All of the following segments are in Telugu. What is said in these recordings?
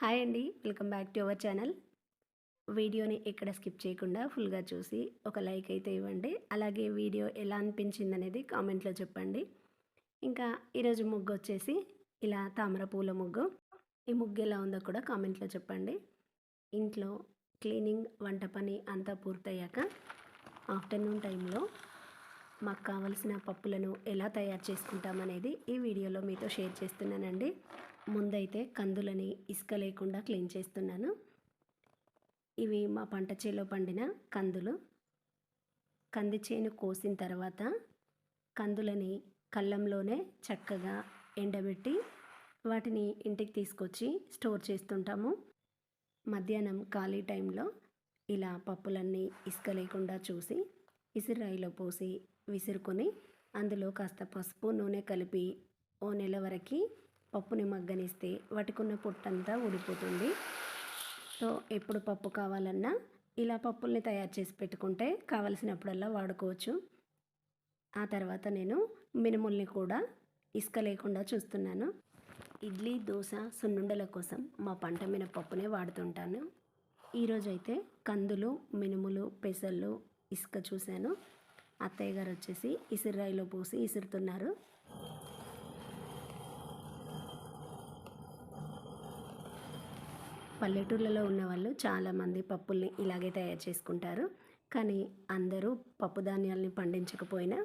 హాయ్ అండి welcome back to our channel. వీడియోని ఎక్కడ స్కిప్ చేయకుండా ఫుల్గా చూసి ఒక లైక్ అయితే ఇవ్వండి. అలాగే వీడియో ఎలా అనిపించింది అనేది కామెంట్లో చెప్పండి. ఇంకా ఈరోజు ముగ్గు వచ్చేసి ఇలా తామర పూల ముగ్గు. ఈ ముగ్గు ఎలా ఉందో కూడా కామెంట్లో చెప్పండి. ఇంట్లో క్లీనింగ్ వంట పని అంతా పూర్తయ్యాక ఆఫ్టర్నూన్ టైంలో మాకు కావలసిన పప్పులను ఎలా తయారు చేసుకుంటామనేది ఈ వీడియోలో మీతో షేర్ చేస్తున్నానండి. ముందైతే కందులని ఇసుక లేకుండా క్లీన్ చేస్తున్నాను. ఇవి మా పంట చేలో పండిన కందులు. కంది చేను కోసిన తర్వాత కందులని కళ్ళంలోనే చక్కగా ఎండబెట్టి వాటిని ఇంటికి తీసుకొచ్చి స్టోర్ చేస్తుంటాము. మధ్యాహ్నం ఖాళీ టైంలో ఇలా పప్పులన్నీ ఇసుక లేకుండా చూసి ఇసురాయిలో పోసి విసురుకొని అందులో కాస్త పసుపు నూనె కలిపి ఓ నెల వరకు పప్పుని మగ్గనిస్తే వాటికున్న పొట్టంతా ఊడిపోతుంది. సో ఎప్పుడు పప్పు కావాలన్నా ఇలా పప్పుల్ని తయారు చేసి పెట్టుకుంటే కావలసినప్పుడల్లా వాడుకోవచ్చు. ఆ తర్వాత నేను మినుముల్ని కూడా ఇసుక లేకుండా చూస్తున్నాను. ఇడ్లీ దోశ సున్నుండల కోసం మా పంట మినపప్పునే వాడుతుంటాను. ఈరోజైతే కందులు మినుములు పెసళ్ళు ఇసుక చూశాను. అత్తయ్య గారు వచ్చేసి ఇసురాయిలో పోసి ఇసురుతున్నారు. పల్లెటూర్లలో ఉన్న వాళ్ళు చాలామంది పప్పుల్ని ఇలాగే తయారు చేసుకుంటారు. కానీ అందరూ పప్పు ధాన్యాలని పండించకపోయినా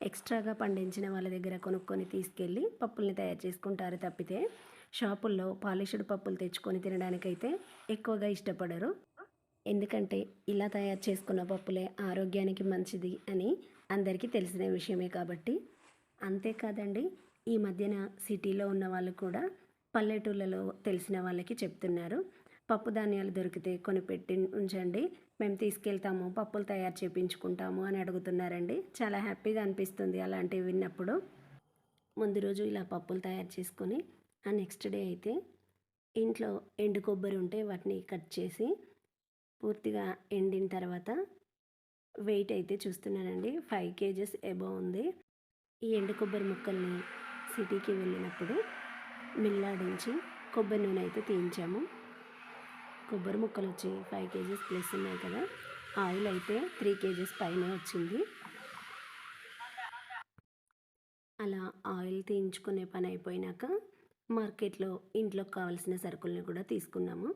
ఎక్స్ట్రాగా పండించిన వాళ్ళ దగ్గర కొనుక్కొని తీసుకెళ్ళి పప్పుల్ని తయారు చేసుకుంటారు తప్పితే షాపుల్లో పాలిష్డ్ పప్పులు తెచ్చుకొని తినడానికైతే ఎక్కువగా ఇష్టపడరు. ఎందుకంటే ఇలా తయారు చేసుకున్న పప్పులే ఆరోగ్యానికి మంచిది అని అందరికీ తెలిసిన విషయమే కాబట్టి. అంతేకాదండి ఈ మధ్యన సిటీలో ఉన్న వాళ్ళు కూడా పల్లెటూళ్ళలో తెలిసిన వాళ్ళకి చెప్తున్నారు. పప్పు ధాన్యాలు దొరికితే కొని పెట్టి ఉంచండి. మేము తీసుకెళ్తాము పప్పులు తయారు చేయించుకుంటాము అని అడుగుతున్నారండి. చాలా హ్యాపీగా అనిపిస్తుంది అలాంటివి విన్నప్పుడు. ముందు రోజు ఇలా పప్పులు తయారు చేసుకొని ఆ నెక్స్ట్ డే అయితే ఇంట్లో ఎండు కొబ్బరి ఉంటే వాటిని కట్ చేసి పూర్తిగా ఎండిన తర్వాత వెయిట్ అయితే చూస్తున్నానండి. ఫైవ్ కేజెస్ ఎబో ఉంది. ఈ ఎండు కొబ్బరి ముక్కల్ని సిటీకి వెళ్ళినప్పుడు మిల్లాడించి కొబ్బరి నూనె అయితే తీయించాము. కొబ్బరి ముక్కలు వచ్చి ఫైవ్ కేజీస్ ప్లస్ ఉన్నాయి కదా. ఆయిల్ అయితే త్రీ కేజీస్ పైన వచ్చింది. అలా ఆయిల్ తీయించుకునే పని అయిపోయినాక మార్కెట్లో ఇంట్లోకి కావాల్సిన సరుకుల్ని కూడా తీసుకున్నాము.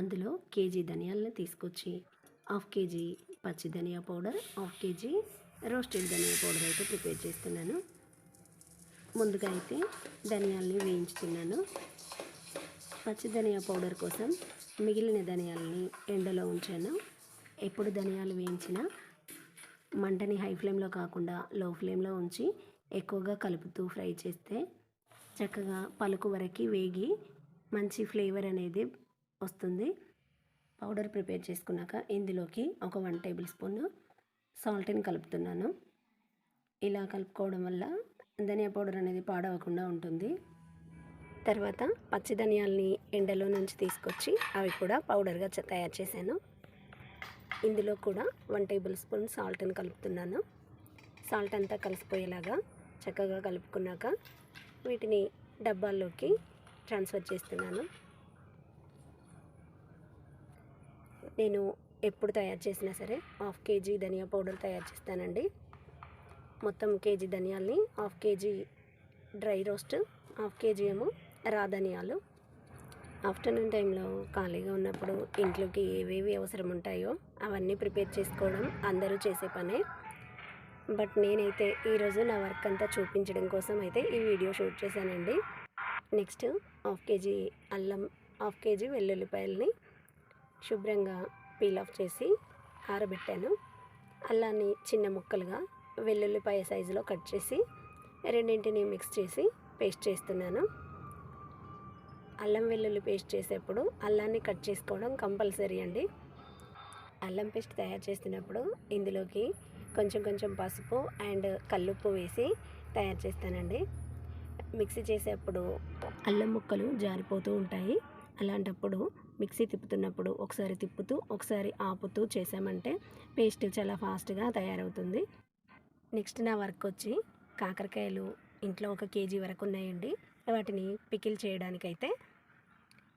అందులో కేజీ ధనియాలను తీసుకొచ్చి హాఫ్ కేజీ పచ్చి ధనియా పౌడర్ హాఫ్ కేజీ రోస్టెడ్ ధనియా పౌడర్ అయితే ప్రిపేర్ చేస్తున్నాను. ముందుగా అయితే ధనియాల్ని వేయించుతున్నాను పచ్చి ధనియా పౌడర్ కోసం మిగిలిన ధనియాలని ఎండలో ఉంచాను. ఎప్పుడు ధనియాలు వేయించినా మంటని హై ఫ్లేమ్లో కాకుండా లో ఫ్లేమ్లో ఉంచి ఎక్కువగా కలుపుతూ ఫ్రై చేస్తే చక్కగా పలుకు వరకు వేగి మంచి ఫ్లేవర్ అనేది వస్తుంది. పౌడర్ ప్రిపేర్ చేసుకున్నాక ఇందులోకి ఒక వన్ టేబుల్ స్పూన్ సాల్ట్ని కలుపుతున్నాను. ఇలా కలుపుకోవడం వల్ల ధనియా పౌడర్ అనేది పాడవకుండా ఉంటుంది. తర్వాత పచ్చి ధనియాల్ని ఎండలో నుంచి తీసుకొచ్చి అవి కూడా పౌడర్గా తయారు చేశాను. ఇందులో కూడా వన్ టేబుల్ స్పూన్ సాల్ట్ని కలుపుతున్నాను. సాల్ట్ అంతా కలిసిపోయేలాగా చక్కగా కలుపుకున్నాక వీటిని డబ్బాల్లోకి ట్రాన్స్ఫర్ చేస్తున్నాను. నేను ఎప్పుడు తయారు చేసినా సరే హాఫ్ కేజీ ధనియా పౌడర్ తయారు చేస్తానండి. మొత్తం KG ధనియాల్ని half KG dry roast half KG ఏమో రా ధనియాలు. ఆఫ్టర్నూన్ టైంలో ఖాళీగా ఉన్నప్పుడు ఇంట్లోకి ఏవేవి అవసరం ఉంటాయో అవన్నీ ప్రిపేర్ చేసుకోవడం అందరూ చేసే పనే. బట్ నేనైతే ఈరోజు నా వర్క్ అంతా చూపించడం కోసం అయితే ఈ వీడియో షూట్ చేశానండి. నెక్స్ట్ హాఫ్ కేజీ అల్లం హాఫ్ కేజీ వెల్లుల్లిపాయలని శుభ్రంగా పీల్ ఆఫ్ చేసి ఆరబెట్టాను. అల్లాన్ని చిన్న ముక్కలుగా వెల్లుల్లిపాయ సైజులో కట్ చేసి రెండింటిని మిక్స్ చేసి పేస్ట్ చేస్తున్నాను. అల్లం వెల్లుల్లి పేస్ట్ చేసేప్పుడు అల్లాన్ని కట్ చేసుకోవడం కంపల్సరీ అండి. అల్లం పేస్ట్ తయారు చేస్తున్నప్పుడు ఇందులోకి కొంచెం కొంచెం పసుపు అండ్ కల్లుప్పు వేసి తయారు చేస్తానండి. మిక్సీ చేసేప్పుడు అల్లం ముక్కలు జారిపోతూ ఉంటాయి. అలాంటప్పుడు మిక్సీ తిప్పుతున్నప్పుడు ఒకసారి తిప్పుతూ ఒకసారి ఆపుతూ చేసామంటే పేస్ట్ చాలా ఫాస్ట్గా తయారవుతుంది. నెక్స్ట్ నా వర్క్ వచ్చి కాకరకాయలు ఇంట్లో ఒక కేజీ వరకు ఉన్నాయండి. వాటిని పికిల్ చేయడానికైతే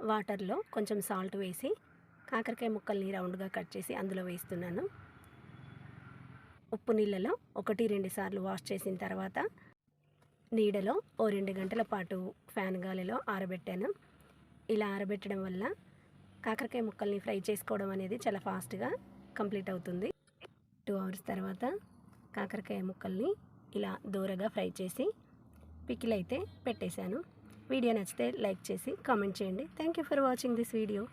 వాటర్లో కొంచెం సాల్ట్ వేసి కాకరకాయ ముక్కల్ని రౌండ్గా కట్ చేసి అందులో వేస్తున్నాను. ఉప్పు నీళ్ళలో ఒకటి రెండు సార్లు వాష్ చేసిన తర్వాత నీడలో ఓ రెండు గంటల పాటు ఫ్యాన్ గాలిలో ఆరబెట్టాను. ఇలా ఆరబెట్టడం వల్ల కాకరకాయ ముక్కల్ని ఫ్రై చేసుకోవడం అనేది చాలా ఫాస్ట్గా కంప్లీట్ అవుతుంది. టూ అవర్స్ తర్వాత కాకరకాయ ముక్కల్ని ఇలా దూరగా ఫ్రై చేసి పికిల్ అయితే పెట్టేశాను. వీడియో నచ్చితే లైక్ చేసి కామెంట్ చేయండి. Thank you for watching this video.